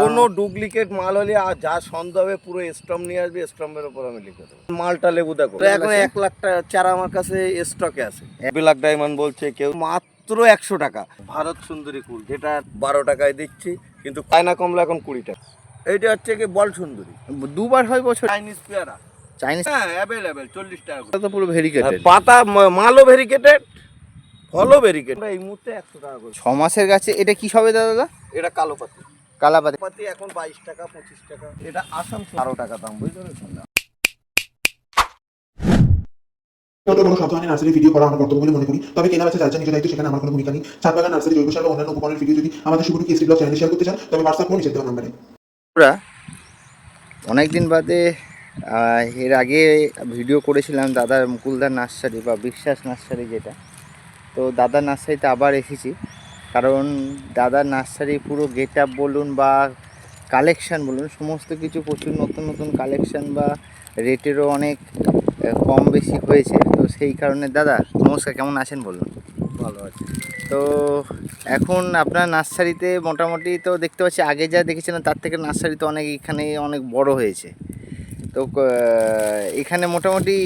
কোনো ডুপ্লিকেট মাল হলে আর যা সন্দেহ হবে পুরো স্টম্প নিয়ে আসবে স্টম্পের উপর আমি লিখে দেবো। মালটা লেবু দেখো। এখন এক লাখ টাকা চারা আমার কাছে স্টকে আছে। ব্ল্যাক ডায়মন্ড বলছে কেউ। মাত্র একশো টাকা। ভারত সুন্দরী কুল যেটা বারো টাকায় দিচ্ছি কিন্তু কায়না কমলা এখন কুড়ি টাকা। এইটা হচ্ছে কি বল সুন্দরী? দুবার হয় বছর। চাইনিজ পেয়ারা। চাইনিজ হ্যাঁ অ্যাভেলেবেল চল্লিশ টাকা। তো পুরো ভেরিকেটেড পাতা মালও ভেরিকেটেড ফলও ভেরিকেটেড এই মুহূর্তে একশো টাকা করে। ছ মাসের গাছে এটা কি হবে দাদা? এটা কালো পাতি। কালাপাতি পাতি এখন বাইশ টাকা পঁচিশ টাকা। এটা আসাম বারো টাকা দাম বুঝতে পেরেছেন ছোট বড় সব ধরনের নার্সারি ভিডিও করা আমার কর্তব্য বলে মনে করি। তবে কেনা বেচা যার নিজের দায়িত্ব সেখানে আমার কোনো ভূমিকা নেই। ছাদ বাগান নার্সারি জৈব সার বা অন্যান্য উপকরণের ভিডিও যদি আমাদের শুভ কেসি ব্লগ চ্যানেলে শেয়ার করতে চান তবে হোয়াটসঅ্যাপ করুন নিচে দেওয়া নাম্বারে আমরা অনেক দিন বাদে আহ, এর আগে ভিডিও করেছিলাম দাদার মুকুলদার নার্সারি বা বিশ্বাস নার্সারি যেটা। তো দাদার নার্সারিতে আবার এসেছি। কারণ দাদার নার্সারি পুরো গেট আপ বলুন বা কালেকশান বলুন সমস্ত কিছু প্রচুর নতুন নতুন কালেকশান বা রেটেরও অনেক কম বেশি হয়েছে। তো সেই কারণে দাদা নমস্কার কেমন আছেন বলুন? ভালো আছে। তো এখন আপনার নার্সারিতে মোটামুটি তো দেখতে পাচ্ছি আগে যা দেখেছিলাম তার থেকে নার্সারি তো অনেক এখানে অনেক বড় হয়েছে। তো এখানে মোটামুটি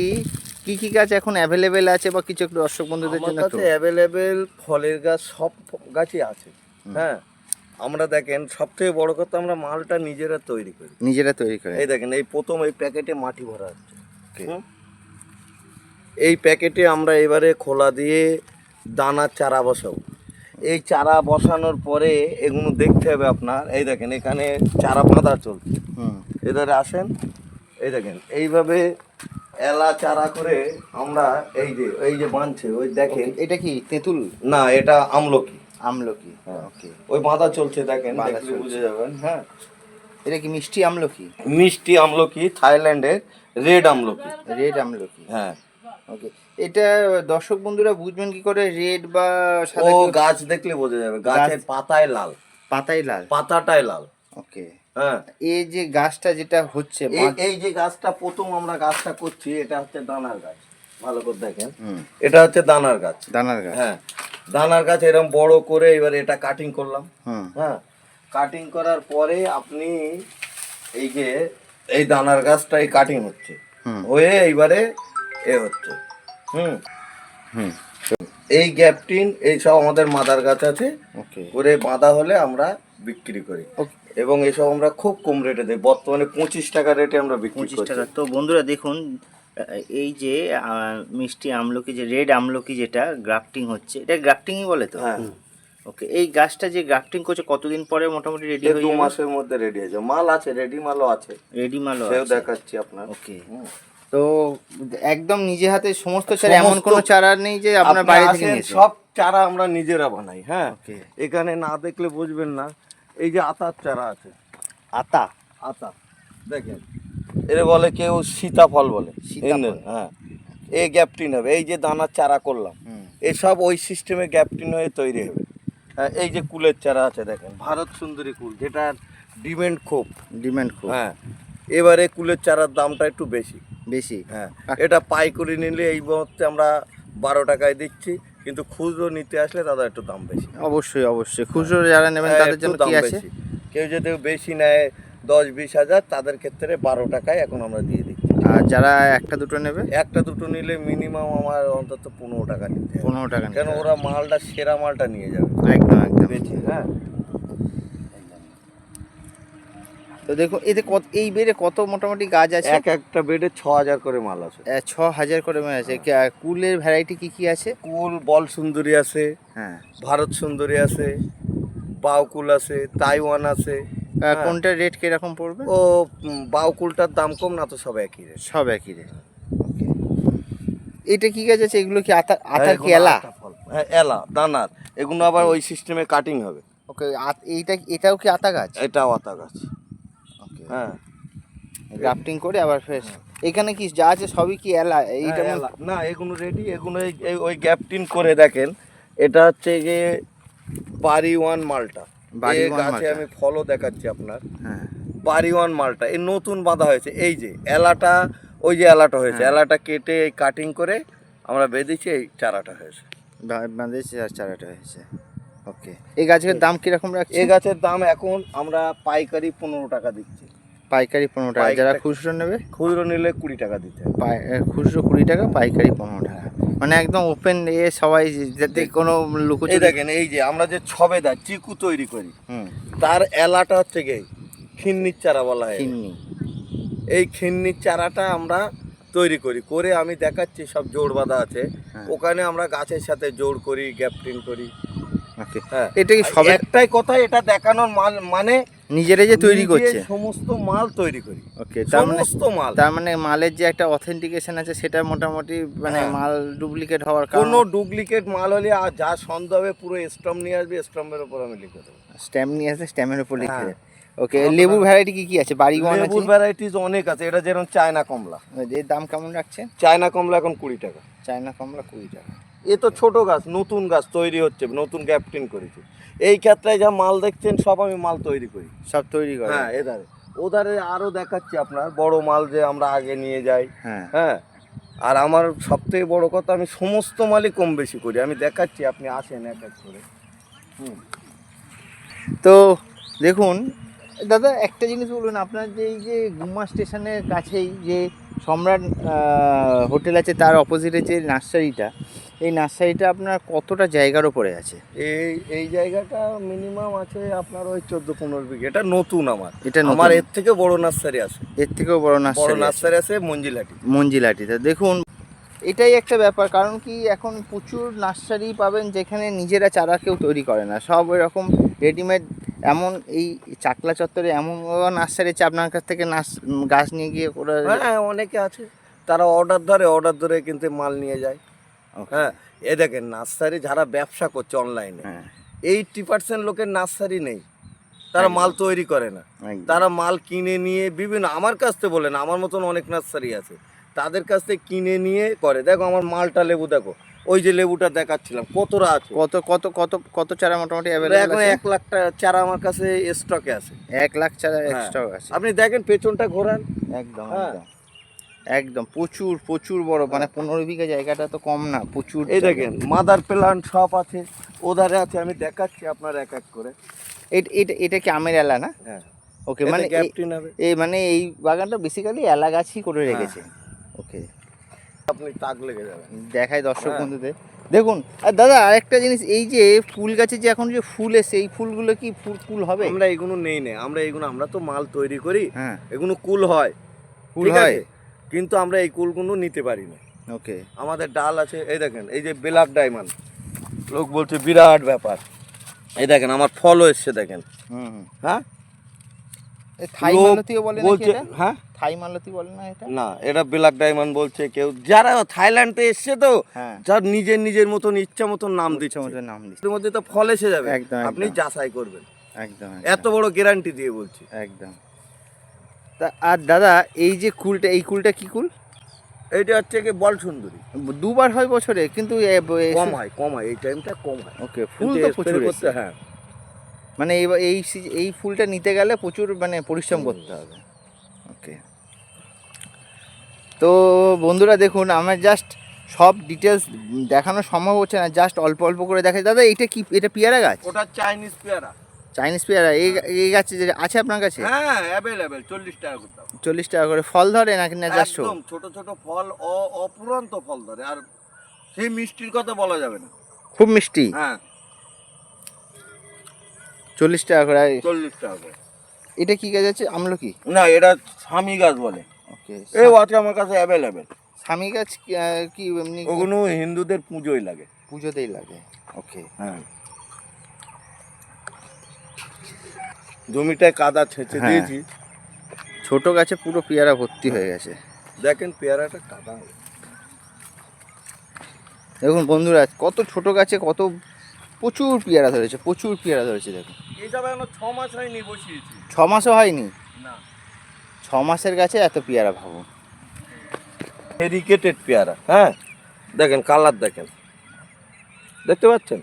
কি কি গাছ এখন অ্যাভেলেবেল আছে বা কিছু একটু দর্শক বন্ধুদের জন্য কাছে অ্যাভেলেবেল ফলের গাছ সব গাছই আছে। হ্যাঁ আমরা দেখেন সব থেকে বড় কথা আমরা মালটা নিজেরা তৈরি করি। নিজেরা তৈরি করি এই দেখেন এই প্রথম এই প্যাকেটে মাটি ভরা হচ্ছে এই প্যাকেটে আমরা এবারে খোলা দিয়ে দানার চারা বসাবো। এই চারা বসানোর পরে এগুলো দেখতে হবে আপনার এই দেখেন এখানে চারা বাঁধা চলছে। এধারে আসেন এই দেখেন এইভাবে এলা চারা করে আমরা এই যে এই যে বাঁধছে ওই দেখেন। এটা কি তেঁতুল? না এটা আমলকি। আমলকি হ্যাঁ। ওকে। ওই বাঁধা চলছে দেখেন। বুঝে যাবেন হ্যাঁ। এটা কি মিষ্টি আমলকি? মিষ্টি আমলকি থাইল্যান্ডের রেড আমলকি। রেড আমলকি? হ্যাঁ। ওকে এটা দর্শক বন্ধুরা বুঝবেন কি করে রেড বা সাদা গাছ দেখলে বোঝা যাবে গাছের পাতায় লাল। পাতায় লাল। পাতাটায় লাল। ওকে। হ্যাঁ। এই যে গাছটা যেটা হচ্ছে এই যে গাছটা প্রথম আমরা গাছটা করছি এটা হচ্ছে দানার গাছ। ভালো করে দেখেন। এটা হচ্ছে দানার গাছ। দানার গাছ। হ্যাঁ। দানার গাছ এরকম বড় করে এবার এটা কাটিং করলাম। হ্যাঁ। কাটিং করার পরে আপনি এই যে এই দানার গাছটাই কাটিং হচ্ছে। হয়ে এইবারে এ হচ্ছে। হুম। হুম। এই গ্যাপটিন এই সব আমাদের মাদার গাছ আছে। ওকে করে বাঁধা হলে আমরা বিক্রি করি। ওকে এবং এসব আমরা খুব কম রেটে দিই। বর্তমানে পঁচিশ টাকা রেটে আমরা বিক্রি পঁচিশ টাকা। তো বন্ধুরা দেখুন এই যে মিষ্টি আমলকি যে রেড আমলকি যেটা গ্রাফটিং হচ্ছে এটা গ্রাফটিংই বলে তো? হ্যাঁ। ওকে এই গাছটা যে গ্রাফটিং করছে কতদিন পরে মোটামুটি রেডি হয়ে দু মাসের মধ্যে রেডি হয়ে যাবে। মাল আছে রেডি মালও আছে। রেডি মালও আছে। দেখাচ্ছি আপনার। ওকে। তো একদম নিজে হাতে সমস্ত চারা এমন কোনো চারা নেই যে আপনার আপনি বাইরে থেকে সব চারা আমরা নিজেরা বানাই হ্যাঁ। ওকে এখানে না দেখলে বুঝবেন না। এই যে আতার চারা আছে। আতা? আতা দেখেন। এর বলে কেউ সীতাফল বলে। হ্যাঁ। এই গ্যাপটিন হবে এই যে দানার চারা করলাম এসব ওই সিস্টেমে গ্যাপটিন হয়ে তৈরি হবে। হ্যাঁ, এই যে কুলের চারা আছে দেখেন ভারত সুন্দরী কুল যেটার ডিমেন্ড খুব ডিমান্ড খুব হ্যাঁ এবারে কুলের চারার দামটা একটু বেশি। বেশি? হ্যাঁ এটা পাইকারি নিলে এই মুহূর্তে আমরা বারো টাকায় দিচ্ছি কিন্তু খুচরো নিতে আসলে তাদের একটু দাম বেশি। অবশ্যই অবশ্যই। খুচরো যারা নেবেন হ্যাঁ, তাদের জন্য দাম কি আছে। কেউ যদি বেশি নেয় দশ বিশ হাজার তাদের ক্ষেত্রে বারো টাকায় এখন আমরা দিয়ে দিচ্ছি। আর যারা একটা দুটো নেবে? একটা দুটো নিলে মিনিমাম আমার অন্তত পনেরো টাকা নিতে হবে। পনেরো টাকা কেন ওরা মালটা সেরা মালটা নিয়ে যাবে। একদম একদম। বেশি হ্যাঁ? তো দেখুন এতে কত এই বেড়ে কত মোটামুটি গাছ আছে? এক একটা বেডে ছ হাজার করে মাল আছে। ছ হাজার করে মেয়ে আছে। কুলের ভ্যারাইটি কি কি আছে? কুল বল সুন্দরী আছে হ্যাঁ। ভারত সুন্দরী আছে বাউকুল আছে তাইওয়ান আছে হ্যাঁ। কোনটার রেট কীরকম পড়বে? ও বাউকুলটার দাম কম না তো সব একই রেট সব একই রেট ওকে এটা কি গাছ আছে? এগুলো কি আতা আতার কি এগুলো এলা ফল। হ্যাঁ এলা দানার। এগুলো আবার ওই সিস্টেমে কাটিং হবে। ওকে এইটা এটাও কি আতা গাছ? এটাও আতা গাছ। হ্যাঁ। গ্রাফটিং করে আবার ফ্রেশ এখানে কি যা আছে সবই কি এলা এইটা হ্যাঁ, এলা। না এগুলো রেডি এগুলো ওই গ্যাপটিন করে দেখেন। এটা হচ্ছে গিয়ে বাড়ি ওয়ান মালটা গাছে আমি ফলও দেখাচ্ছি আপনার। হ্যাঁ। বাড়ি ওয়ান মালটা এই নতুন বাঁধা হয়েছে। এই যে এলাটা ওই যে এলাটা হয়েছে। হ্যাঁ। এলাটা কেটে এই কাটিং করে আমরা বেঁধেছি এই চারাটা হয়েছে। বাঁধেছে আর চারাটা হয়েছে। ওকে। এই গাছের দাম কীরকম রাখছে এই গাছের দাম এখন আমরা পাইকারি পনেরো টাকা দিচ্ছি। পাইকারি পনেরো টাকা। যারা খুচরো নেবে? খুচরো নিলে কুড়ি টাকা দিতে পাই- খুচরো কুড়ি টাকা পাইকারি পনেরো টাকা। মানে একদম ওপেন এ সবাই যাতে কোনো লুকোচুরি দেখেন এই যে আমরা যে ছবেদা চিকু তৈরি করি তার এলাটা হচ্ছে গিয়ে খিন্নির চারা বলা হয়। চিনি এই খিন্নির চারাটা আমরা তৈরি করি। করে আমি দেখাচ্ছি সব জোড় বাঁধা আছে। হ্যাঁ। ওখানে আমরা গাছের সাথে জোড় করি গ্যাপটিং করি। এটা কি সবে একটাই কথা এটা দেখানোর মাল মানে নিজেরাই যে তৈরি করছে। সমস্ত মাল তৈরি করি। ওকে তার মানে মাল। তার মানে মালের যে একটা অথেন্টিকেশন আছে সেটা মোটামুটি মানে হ্যাঁ। মাল ডুপ্লিকেট হওয়ার কারণ কোনো ডুপ্লিকেট মাল হলে আর যা সন্দেহ হবে পুরো স্টম্প নিয়ে আসবে স্টম্পের উপর আমি লিখে দেবো। স্ট্যাম্প নিয়ে আসে স্ট্যাম্পের উপর লিখে হ্যাঁ। দেয় ওকে লেবু ভ্যারাইটি কি কি আছে? বাড়ি আছে লেবুর ভ্যারাইটিস অনেক আছে এটা যেরকম চায়না কমলা। এর দাম কেমন রাখছে চায়না কমলা এখন কুড়ি টাকা। চায়না কমলা কুড়ি টাকা। এ তো ছোট গাছ নতুন গাছ তৈরি হচ্ছে নতুন গ্যাপটিং করেছি। এই ক্ষেত্রে যা মাল দেখছেন সব আমি মাল তৈরি করি। সব তৈরি করি হ্যাঁ এধারে। ওধারে আরও দেখাচ্ছি আপনার বড় মাল যে আমরা আগে নিয়ে যাই। হ্যাঁ। হ্যাঁ আর আমার সবথেকে বড় কথা আমি সমস্ত মালই কম বেশি করি। আমি দেখাচ্ছি আপনি আসেন এক এক করে। হুম। তো দেখুন দাদা একটা জিনিস বলুন আপনার যে এই যে গুম্মা স্টেশনের কাছেই যে সম্রাট হোটেল আছে তার অপোজিটে যে নার্সারিটা এই নার্সারিটা আপনার কতটা জায়গার ওপরে আছে? এই এই জায়গাটা মিনিমাম আছে আপনার ওই চোদ্দ পনেরো বিঘে। এটা নতুন আমার। এটা। আমার এর থেকে বড় নার্সারি আছে। এর থেকেও বড় নার্সারি নার্সারি আছে মঞ্জিলাটি। মঞ্জিলাটিতে দেখুন এটাই একটা ব্যাপার। কারণ কি এখন প্রচুর নার্সারি পাবেন যেখানে নিজেরা চারা কেউ তৈরি করে না। সব এরকম রেডিমেড এমন এই চাকলা চত্বরে এমন নার্সারি আছে আপনার কাছ থেকে নার্স গাছ নিয়ে গিয়ে ওরা হ্যাঁ অনেকে আছে। তারা অর্ডার ধরে অর্ডার ধরে কিন্তু মাল নিয়ে যায়. হ্যাঁ এ দেখেন নার্সারি যারা ব্যবসা করছে অনলাইনে হ্যাঁ। এইটটি পার্সেন্ট লোকের নার্সারি নেই। তারা মাল তৈরি করে না। তারা মাল কিনে নিয়ে বিভিন্ন আমার কাছ থেকে বলেন আমার মতন অনেক নার্সারি আছে। তাদের কাছ থেকে কিনে নিয়ে করে। দেখো আমার মালটা লেবু দেখো ওই যে লেবুটা দেখাচ্ছিলাম কতটা আছে? কত কত কত কত চারা মোটামুটি এখন এক লাখ চারা আমার কাছে স্টকে আছে। এক লাখ চারা স্টক আছে। আপনি দেখেন পেছনটা ঘোরান। একদম হ্যাঁ। একদম প্রচুর প্রচুর বড় মানে পনেরো বিঘা জায়গাটা তো কম না প্রচুর এই। দেখেন মাদার প্লান্ট সব আছে ওধারে আছে আমি দেখাচ্ছি আপনার এক এক করে। এট- এটা কি আমের এলা না? হ্যাঁ। ওকে মানে এই- মানে এই বাগানটা বেসিক্যালি এলা গাছই করে রেখেছে। ওকে আপনি তাক লেগে যাবেন। দেখাই দর্শক হ্যাঁ। বন্ধুদের। দেখুন আর দাদা আরেকটা জিনিস এই যে ফুল গাছে যে এখন যে ফুল এসে এই ফুলগুলো কি ফুল ফুল হবে? আমরা এগুলো নেই না আমরা এগুলো আমরা তো মাল তৈরি করি হ্যাঁ। এগুলো কুল হয়। কুল হয়? কিন্তু আমরা এই কুলগুলো নিতে পারি না ওকে আমাদের ডাল আছে এই দেখেন এই যে ব্ল্যাক ডায়মন্ড। লোক বলছে বিরাট ব্যাপার। এই দেখেন আমার ফলও এসছে দেখেন। হ্যাঁ? বলছে হ্যাঁ? বলে না এটা? না এটা ব্ল্যাক ডায়মন্ড বলছে কেউ। যারা থাইল্যান্ড এসছে তো হ্যাঁ। যার নিজের নিজের মতন ইচ্ছা মতন নাম দিচ্ছে। মতো নাম দিচ্ছে। মধ্যে তো ফল এসে যাবে। একদম, আপনি যাচাই করবেন। একদম এত বড় গ্যারান্টি দিয়ে বলছি। একদম। তা আর দাদা এই যে কুলটা এই কুলটা কি কুল? এইটা হচ্ছে কি বল সুন্দরী। দুবার হয় বছরে কিন্তু কম হয় কম হয় এই টাইমটা কম হয়। ওকে ফুল তো প্রচুর করতে হ্যাঁ। মানে এই এই ফুলটা নিতে গেলে প্রচুর মানে পরিশ্রম করতে হবে। ওকে। তো বন্ধুরা দেখুন আমার জাস্ট সব ডিটেলস দেখানো সম্ভব হচ্ছে না জাস্ট অল্প অল্প করে দেখাই দাদা এটা কি এটা পেয়ারা গাছ? ওটা চাইনিজ পেয়ারা। চাইনিজ পেয়ারা এই এই গাছ যে আছে আপনার কাছে? হ্যাঁ অ্যাভেলেবেল চল্লিশ টাকা করতাম চল্লিশ টাকা করে ফল ধরে নাকি না জাস্ট একদম ছোট ছোট ফল অপুরন্ত ফল ধরে আর সেই মিষ্টির কথা বলা যাবে না। খুব মিষ্টি। হ্যাঁ। চল্লিশ টাকা করে চল্লিশ টাকা করে। এটা কি গাছ আছে? আমলকি না এটা স্বামী গাছ বলে। ওকে এই আছে আমার কাছে অ্যাভেলেবেল স্বামী গাছ কি- কি এমনি ওগুলো হিন্দুদের পুজোই লাগে। পুজোতেই লাগে। ওকে হ্যাঁ। জমিটায় কাদা ছেঁচে হ্যাঁ। দিয়েছি। ছোট গাছে পুরো পেয়ারা ভর্তি হয়ে গেছে। দেখেন পেয়ারাটা কাদা দেখুন বন্ধুরা কত ছোট গাছে কত প্রচুর পেয়ারা ধরেছে প্রচুর পেয়ারা ধরেছে দেখুন। এখন ছ মাস হয়নি বসিয়েছি। ছ মাসও হয়নি? না। ছ মাসের গাছে এত পেয়ারা ভাবুন ভেরিকেটেড পেয়ারা হ্যাঁ? দেখেন কালার দেখেন। দেখতে পাচ্ছেন?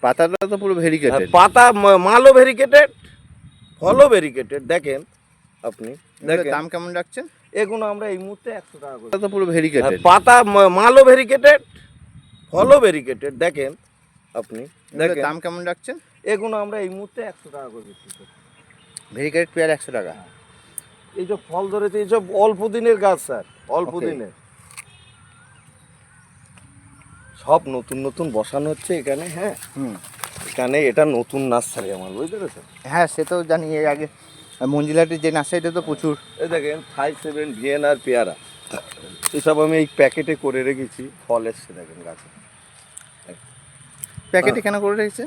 পাতাটা তো পুরো আর ভেরিকেটেড পাতা ম- মালও ভেরিকেটেড ফলও ভেরিকেটেড দেখেন আপনি দেখেন দাম কেমন রাখছেন? এগুলো আমরা এই মুহূর্তে একশো টাকা করে। তো পুরো ভেরিকেটেড পাতা ম- মালও ভেরিকেটেড ফলও ভেরিকেটেড দেখেন আপনি দেখেন। দাম কেমন রাখছেন? এগুলো আমরা এই মুহূর্তে একশো টাকা করে বিক্রি করি ভেরিকেটেড পেয়ার একশো টাকা। এই যে ফল ধরেছে এইসব অল্প দিনের গাছ স্যার অল্প দিনের। সব নতুন নতুন বসানো হচ্ছে এখানে হ্যাঁ। হুম। এখানে এটা নতুন নার্সারি আমার বুঝতে পেরেছেন? হ্যাঁ সে তো জানি এর আগে মঞ্জিলাটির যে নার্সারিটা তো প্রচুর। এই দেখেন ফাইভ সেভেন ভিএন ভিয়েনার পেয়ারা। এসব আমি এই প্যাকেটে করে রেখেছি ফল এসছে দেখেন গাছে। প্যাকেটে কেন করে রেখেছে?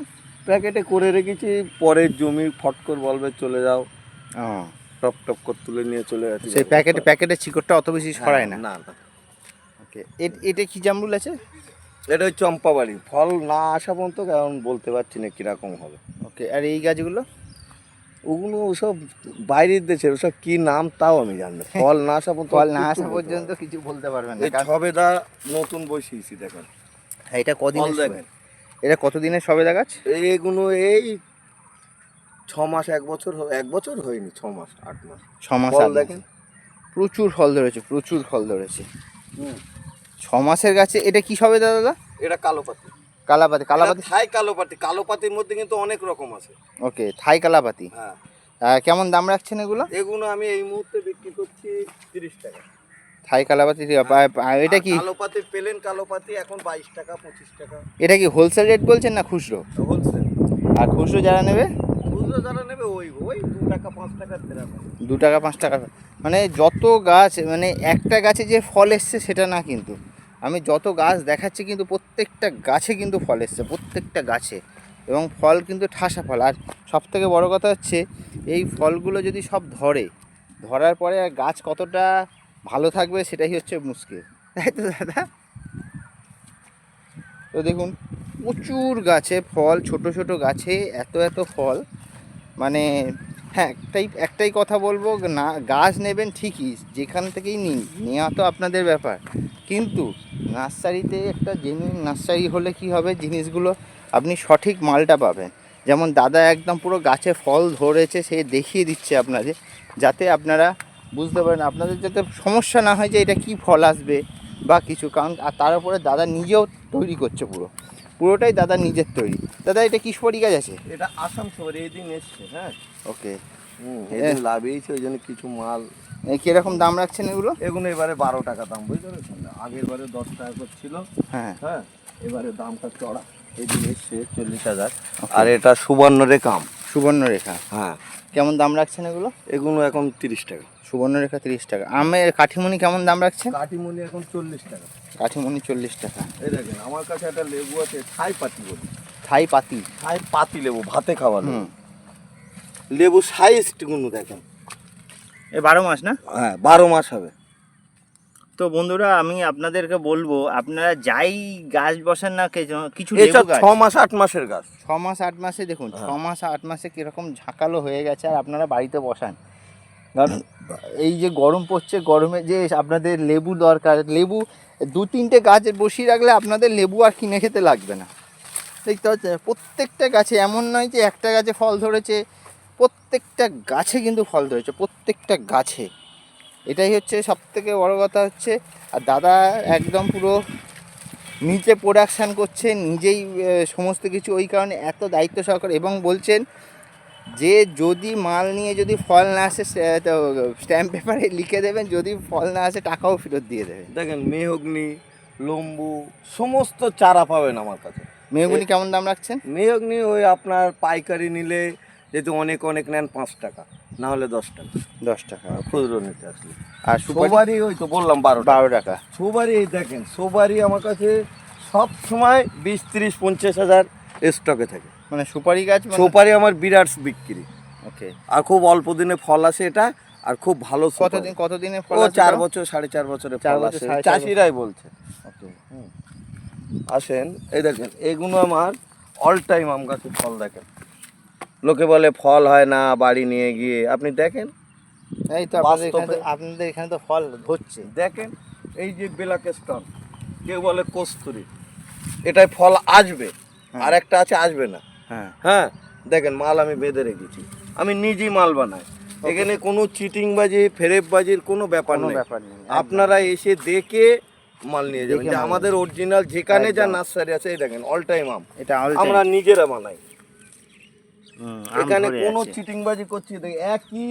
প্যাকেটে করে রেখেছি পরের জমি ফট ফটকর বলবে চলে যাও। টপ টপ করে তুলে নিয়ে চলে যাচ্ছে। সেই প্যাকেটে প্যাকেটের চিকটটা অত বেশি সরায় না। না না। ওকে এটা কি জামরুল আছে? এটা ওই চম্পাবাড়ি। ফল না আসা পর্যন্ত কারণ বলতে পারছি না কীরকম হবে। ওকে আর এই গাছগুলো? ওগুলো ওসব বাইরের দেশের ওসব কী নাম তাও আমি জানি না। ফল না আসা পর্যন্ত ফল না আসা পর্যন্ত কিছু বলতে পারবেন না। ছবেদা নতুন বসিয়েছি দেখেন। হ্যাঁ, এটা কদিন দেখেন। এটা কতদিনের সবেদা গাছ? এইগুলো এই ছ মাস এক বছর এক বছর হয়নি ছ মাস আট মাস। ছ মাস ফল দেখেন। প্রচুর ফল ধরেছে প্রচুর ফল ধরেছে। হুম। ছ মাসের গাছে এটা কি হবে দাদা? এটা কালোপাতি। কালাপাতি কালাপাতি? থাই কালোপাতি। কালোপাতির মধ্যে কিন্তু অনেক রকম আছে। ওকে থাই কালাপাতি। হ্যাঁ। কেমন দাম রাখছেন এগুলো? এগুলো আমি এই মুহূর্তে বিক্রি করছি তিরিশ টাকা। থাই কালাপাতি পা- এটা কি? কালোপাতি পেলেন কালোপাতি এখন বাইশ টাকা পঁচিশ টাকা। এটা কি হোলসেল রেট বলছেন না খুচরো? হোলসেল। আর খুচরো যারা নেবে? খুচরো যারা নেবে ওই ওই দু টাকা পাঁচ টাকা দু টাকা পাঁচ টাকা। মানে যত গাছ মানে একটা গাছে যে ফল এসছে সেটা না কিন্তু। আমি যত গাছ দেখাচ্ছি কিন্তু প্রত্যেকটা গাছে কিন্তু ফল এসছে, প্রত্যেকটা গাছে। এবং ফল কিন্তু ঠাসা ফল। আর সব থেকে বড়ো কথা হচ্ছে, এই ফলগুলো যদি সব ধরে, ধরার পরে আর গাছ কতটা ভালো থাকবে সেটাই হচ্ছে মুশকিল। তাই তো দাদা? তো দেখুন, প্রচুর গাছে ফল, ছোট ছোট গাছে এত এত ফল। মানে হ্যাঁ একটাই একটাই কথা বলব, না, গাছ নেবেন ঠিকই, যেখান থেকেই নিন, নেওয়া তো আপনাদের ব্যাপার। কিন্তু নার্সারিতে একটা জেনুইন নার্সারি হলে কি হবে, জিনিসগুলো আপনি সঠিক মালটা পাবেন। যেমন দাদা একদম পুরো গাছে ফল ধরেছে, সে দেখিয়ে দিচ্ছে আপনাদের, যাতে আপনারা বুঝতে পারেন, আপনাদের যাতে সমস্যা না হয় যে এটা কি ফল আসবে বা কিছু, কারণ, আর তার উপরে দাদা নিজেও তৈরি করছে পুরো। পুরোটাই দাদা নিজের তৈরি। দাদা এটা কি সুপারি গাছ আছে? এটা আসাম শহরে এই দিন এসছে হ্যাঁ। ওকে। এদিন লাভিয়েছে ওই জন্য কিছু মাল। কীরকম দাম রাখছেন এগুলো? এগুলো এবারে বারো টাকা দাম বুঝতে পেরেছেন? আগের বারে দশ টাকা করে ছিল হ্যাঁ। হ্যাঁ এবারে দামটা চড়া। এই দিন এসছে চল্লিশ হাজার। আর এটা সুবর্ণ রেখাম সুবর্ণরেখা। হ্যাঁ। কেমন দাম রাখছেন এগুলো? এগুলো এখন তিরিশ টাকা। সুবর্ণরেখা তিরিশ টাকা। আমের কাঠিমুনি কেমন দাম রাখছেন? কাঠিমুনি এখন চল্লিশ টাকা। কাঠিমুনি চল্লিশ টাকা। এই দেখেন আমার কাছে একটা লেবু আছে ছাই পাতি বলি। থাই পাতি। ছাই পাতি লেবু ভাতে খাওয়া লেবু। সাইজটুকুনো দেখেন। এ বারো মাস না? হ্যাঁ বারো মাস হবে। তো বন্ধুরা আমি আপনাদেরকে বলব আপনারা যাই গাছ বসান না কিছু ছ মাস আট মাসের গাছ। ছ মাস আট মাসে দেখুন ছ হ্যাঁ। মাস আট মাসে কীরকম ঝাঁকালো হয়ে গেছে আর আপনারা বাড়িতে বসান। কারণ এই যে গরম পড়ছে, গরমে যে আপনাদের লেবু দরকার, লেবু দু তিনটে গাছ বসিয়ে রাখলে আপনাদের লেবু আর কিনে খেতে লাগবে না। দেখতে হচ্ছে প্রত্যেকটা গাছে এমন নয় যে একটা গাছে ফল ধরেছে, প্রত্যেকটা গাছে কিন্তু ফল ধরেছে, প্রত্যেকটা গাছে। এটাই হচ্ছে সব থেকে বড়ো কথা হচ্ছে, আর দাদা একদম পুরো নিচে প্রোডাকশান করছে, নিজেই সমস্ত কিছু ওই কারণে এত দায়িত্ব সহকারে এবং বলছেন যে যদি মাল নিয়ে যদি ফল না আসে তো স্ট্যাম্প পেপারে লিখে দেবেন যদি ফল না আসে টাকাও ফেরত দিয়ে দেবেন। দেখেন মেহগনি লম্বু সমস্ত চারা পাবেন আমার কাছে। মেহগুনি কেমন দাম রাখছেন? মেহগনি ওই আপনার পাইকারি নিলে যেহেতু অনেক অনেক নেন পাঁচ টাকা না হলে দশ টাকা। দশ টাকা। খুচরো নিতে আসলে। আর সুপারি? ওই তো বললাম বারো বারো টাকা। এই দেখেন সোবারি আমার কাছে সব সময় বিশ তিরিশ পঞ্চাশ হাজার স্টকে থাকে। মানে সুপারি গাছ সুপারি আমার বিরাট বিক্রি। ওকে। আর খুব অল্প দিনে ফল আসে এটা আর খুব ভালো। কতদিন কতদিনে ফল ও আসে চার বছর সাড়ে চার বছরে চার ফল বছর, আসে। চাষিরাই বলছে। ওকে আসেন এই দেখেন এগুলো আমার অল টাইম আম গাছে ফল দেখেন। লোকে বলে ফল হয় না বাড়ি নিয়ে গিয়ে। আপনি দেখেন? এই তো আপনাদের এখানে আপনাদের এখানে তো ফল ধরছে। দেখেন এই যে বেলাকে স্টন কেউ বলে কস্তুরি। এটায় ফল আসবে হ্যাঁ। আর একটা আছে আসবে না। হ্যাঁ। হ্যাঁ দেখেন মাল আমি বেঁধে রেখেছি। আমি নিজেই মাল বানাই। এখানে কোনো চিটিংবাজি ফেরেববাজির কোনো ব্যাপার কোনো নেই। ব্যাপার নেই আপনারা এসে দেখে মাল নিয়ে যাবেন। যে আমাদের অরিজিনাল যেখানে যা নার্সারি আছে এই দেখেন অল টাইম আম। এটা আমরা নিজেরা বানাই। এখানে কোনো। চিটিংবাজি করছি একই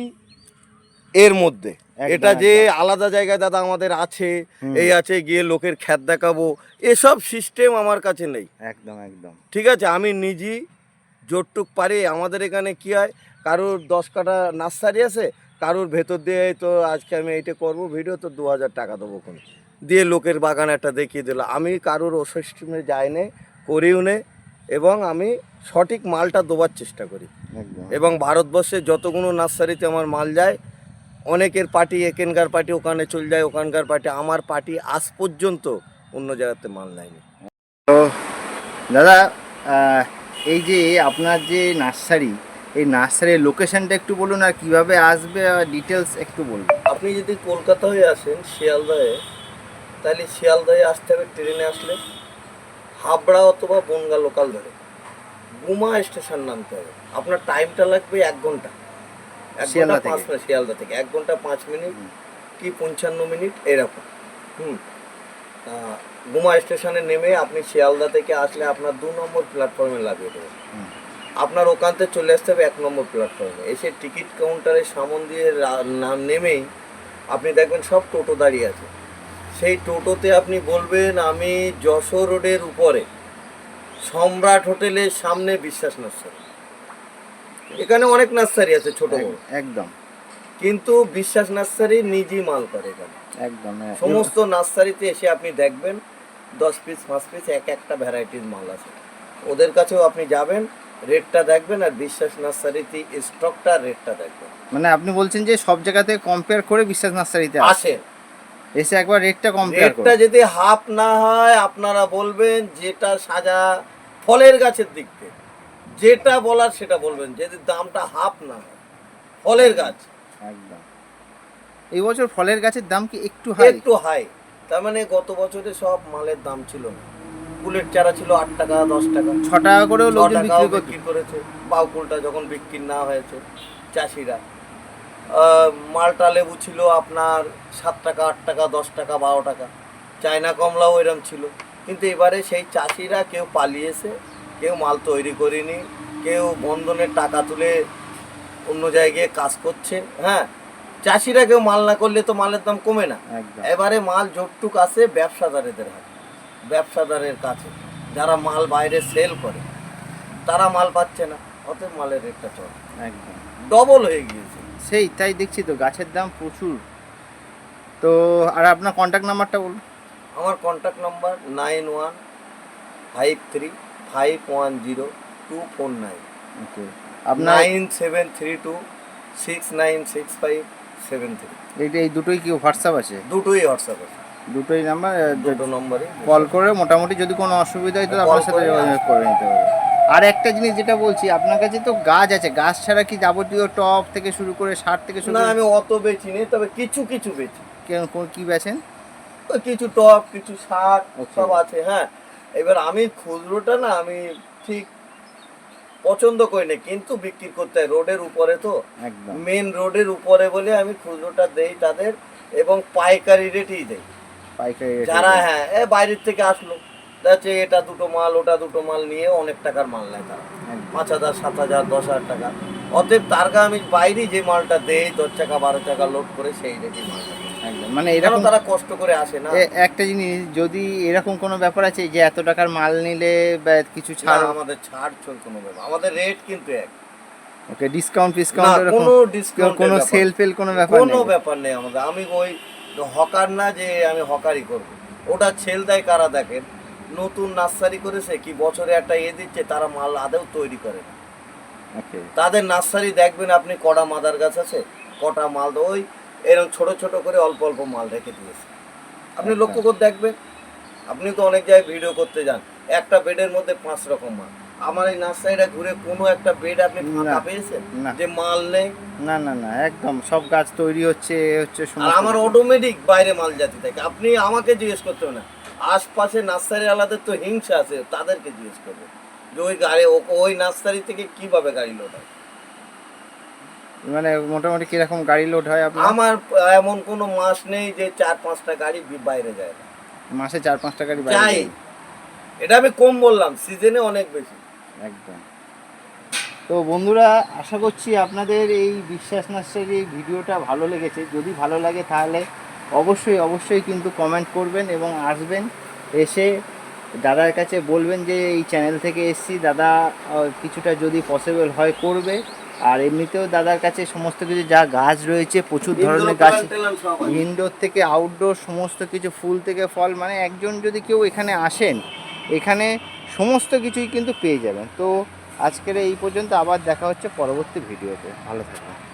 এর মধ্যে। এটা যে আলাদা জায়গায় দাদা আমাদের আছে এই আছে গিয়ে লোকের খ্যাত দেখাবো এসব সিস্টেম আমার কাছে নেই। একদম একদম। ঠিক আছে আমি নিজেই জোরটুক পারি আমাদের এখানে কি হয়? কারোর দশ কাটা নার্সারি আছে কারোর ভেতর দিয়ে তো আজকে আমি এইটা করব ভিডিও তো দু হাজার টাকা দেবো কোন। দিয়ে লোকের বাগান একটা দেখিয়ে দিল আমি কারোর ও সিস্টেমে যাই নে করিও নে এবং আমি সঠিক মালটা দেওয়ার চেষ্টা করি। এবং ভারতবর্ষে যতগুলো নার্সারিতে আমার মাল যায় অনেকের পার্টি এখানকার পার্টি ওখানে চলে যায় ওখানকার পার্টি আমার পার্টি আজ পর্যন্ত অন্য জায়গাতে মাল নেয়নি। তো দাদা এই যে আপনার যে নার্সারি এই নার্সারির লোকেশনটা একটু বলুন আর কীভাবে আসবে আর ডিটেলস একটু বলুন। আপনি যদি কলকাতা হয়ে আসেন শিয়ালদায় তাহলে শিয়ালদায় আসতে হবে ট্রেনে আসলে হাবড়া অথবা বনগা লোকাল ধরে। গুমা স্টেশন নামতে হবে। আপনার টাইমটা লাগবে এক ঘণ্টা। এক শিয়ালদা ঘণ্টা পাঁচ থেকে? মিনিট শিয়ালদা থেকে। এক ঘণ্টা পাঁচ মিনিট কি পঞ্চান্ন মিনিট? এরকম। হুম। গুমা স্টেশনে নেমে আপনি শিয়ালদা থেকে আসলে আপনার দু নম্বর প্ল্যাটফর্মে লাগিয়ে দেবে হুম। আপনার ওখান থেকে চলে আসতে হবে এক নম্বর প্ল্যাটফর্মে এসে টিকিট কাউন্টারের সামন দিয়ে নাম নেমেই আপনি দেখবেন সব টোটো দাঁড়িয়ে আছে। সেই টোটোতে আপনি বলবেন আমি যশোর রোডের উপরে সম্রাট হোটেলের সামনে বিশ্বাস নার্সারি। এখানে অনেক নার্সারি আছে ছোট বড়। একদম। কিন্তু বিশ্বাস নার্সারি নিজেই মাল করে এখানে। একদম হ্যাঁ। সমস্ত নার্সারিতে এসে আপনি দেখবেন দশ পিস পাঁচ পিস এক একটা ভ্যারাইটির মাল আছে। ওদের কাছেও আপনি যাবেন রেটটা দেখবেন আর বিশ্বাস নার্সারিতে স্টকটা রেটটা দেখবেন। মানে আপনি বলছেন যে সব জায়গাতে কম্পেয়ার করে বিশ্বাস নার্সারিতে আসে। এসে একবার রেটটা কম্পেয়ার রেটটা যদি হাফ না হয় আপনারা বলবেন যেটা সাজা ফলের গাছের দিক থেকে। যেটা বলার সেটা বলবেন যদি দামটা হাফ না হয় ফলের গাছ। এই বছর ফলের গাছের দাম কি একটু হাই? একটু হাই। তার মানে গত বছরে সব মালের দাম ছিল না। বুলেট চারা ছিল আট টাকা দশ টাকা। ছ টাকা করেও লোকজন টাকাও বিক্রি করতে। বিক্রি করেছে। বাউকুলটা যখন বিক্রি না হয়েছে চাষিরা। মালটা লেবু ছিল আপনার সাত টাকা আট টাকা দশ টাকা বারো টাকা। চায়না কমলাও এরম ছিল। কিন্তু এবারে সেই চাষিরা কেউ পালিয়েছে কেউ মাল তৈরি করেনি কেউ বন্ধনের টাকা তুলে অন্য জায়গায় কাজ করছে হ্যাঁ? চাষিরা কেউ মাল না করলে তো মালের দাম কমে না। এবারে মাল যতটুক আছে ব্যবসাদারেদের হাতে ব্যবসাদারের কাছে। যারা মাল বাইরে সেল করে তারা মাল পাচ্ছে না অতএব মালের রেটটা চলে। একদম। ডবল হয়ে গিয়েছে। সেই তাই দেখছি তো গাছের দাম প্রচুর। তো আর আপনার কন্ট্যাক্ট নাম্বারটা বলুন। আমার contact number nine one five three five one zero two four nine okay আপনার nine seven three two six nine six five seven three এইটা এই দুটোই কি হোয়াটসঅ্যাপ আছে? দুটোই হোয়াটসঅ্যাপ আছে। দুটোই নাম্বার দুটো নম্বরে কল করে মোটামুটি যদি কোনো অসুবিধা হয় তো Call আপনার সাথে যোগাযোগ করে নিতে হবে। আর একটা জিনিস যেটা বলছি আপনার কাছে তো গাছ আছে গাছ ছাড়া কি যাবতীয় টপ থেকে শুরু করে সার থেকে শুরু না আমি অত বেচি নি তবে কিছু কিছু বেচি। কোন- কি বেছেন ওই কিছু টপ কিছু Okay. সব আছে হ্যাঁ। এবার আমি খুচরোটা না আমি ঠিক পছন্দ করি না কিন্তু বিক্রি করতে হয়। রোডের উপরে তো। একদম। মেন রোডের উপরে বলে আমি খুচরোটা দেই তাদের এবং পাইকারি রেটেই দেই। পাইকারি যারা হ্যাঁ এ বাইরের থেকে আসলো। যাচ্ছে এটা দুটো মাল ওটা দুটো মাল নিয়ে অনেক টাকার মাল নেয় তারা। পাঁচ হাজার সাত হাজার দশ হাজার টাকা। অতএব তার আমি বাইরে যে মালটা দেই দশ টাকা বারো টাকা লোড করে সেই রেটে দিই। একদম মানে এরকম তারা কষ্ট করে আসে না? একটা জিনিস যদি এরকম কোনো ব্যাপার আছে যে এত টাকার মাল নিলে বা কিছু ছাড় আমাদের ছাড় চল কোনো ব্যাপার আমাদের রেট কিন্তু এক। ওকে ডিসকাউন্ট না ফিসকাউন্ট এরকম কোনো ডিসকাউন্ট কোনো সেল ফেল কোনো ব্যাপার কোনো ব্যাপার নেই আমাদের। আমি ওই হকার না যে আমি হকারি করব। ওটা ছেল দেয় কারা দেখেন? নতুন নার্সারি করেছে কি বছরে একটা এ দিচ্ছে তারা মাল আদেও তৈরি করে না। তাদের নার্সারি দেখবেন আপনি কটা মাদার গাছ আছে কটা মাল ওই এরকম ছোট ছোট করে অল্প অল্প মাল রেখে দিয়েছে। আপনি আচ্ছা। লক্ষ্য করে দেখবেন আপনি তো অনেক জায়গায় ভিডিও করতে যান একটা বেডের মধ্যে পাঁচ রকম মাল। আমার এই নার্সারিটা ঘুরে কোনো একটা বেড আপনি ফাঁকা। পেয়েছেন। যে মাল নেই? না না না একদম সব গাছ তৈরি হচ্ছে এ হচ্ছে আর আমার অটোমেটিক বাইরে মাল জাতি থাকে। আপনি আমাকে জিজ্ঞেস করতে হবে না। আশপাশে নার্সারি আলাদের তো হিংসা আছে তাদেরকে জিজ্ঞেস করবে। যে ওই গাড়ি ওই নার্সারি থেকে কীভাবে গাড়ি লোড হয়? মানে মোটামুটি কীরকম গাড়ি লোড হয় আপনার? আমার এমন কোনো মাস নেই যে চার পাঁচটা গাড়ি বাইরে যায়। না মাসে চার পাঁচটা গাড়ি বাইরে চাই এটা আমি কম বললাম সিজনে অনেক বেশি। একদম। তো বন্ধুরা আশা করছি আপনাদের এই বিশ্বাস নার্সারি ভিডিওটা ভালো লেগেছে। যদি ভালো লাগে তাহলে অবশ্যই অবশ্যই কিন্তু কমেন্ট করবেন এবং আসবেন। এসে দাদার কাছে বলবেন যে এই চ্যানেল থেকে এসছি। দাদা কিছুটা যদি পসিবল হয় করবে। আর এমনিতেও দাদার কাছে সমস্ত কিছু যা গাছ রয়েছে প্রচুর ধরনের গাছ ইনডোর থেকে আউটডোর সমস্ত কিছু ফুল থেকে ফল মানে একজন যদি কেউ এখানে আসেন এখানে সমস্ত কিছুই কিন্তু পেয়ে যাবেন। তো আজকের এই পর্যন্ত আবার দেখা হচ্ছে পরবর্তী ভিডিওতে। ভালো থাকবেন।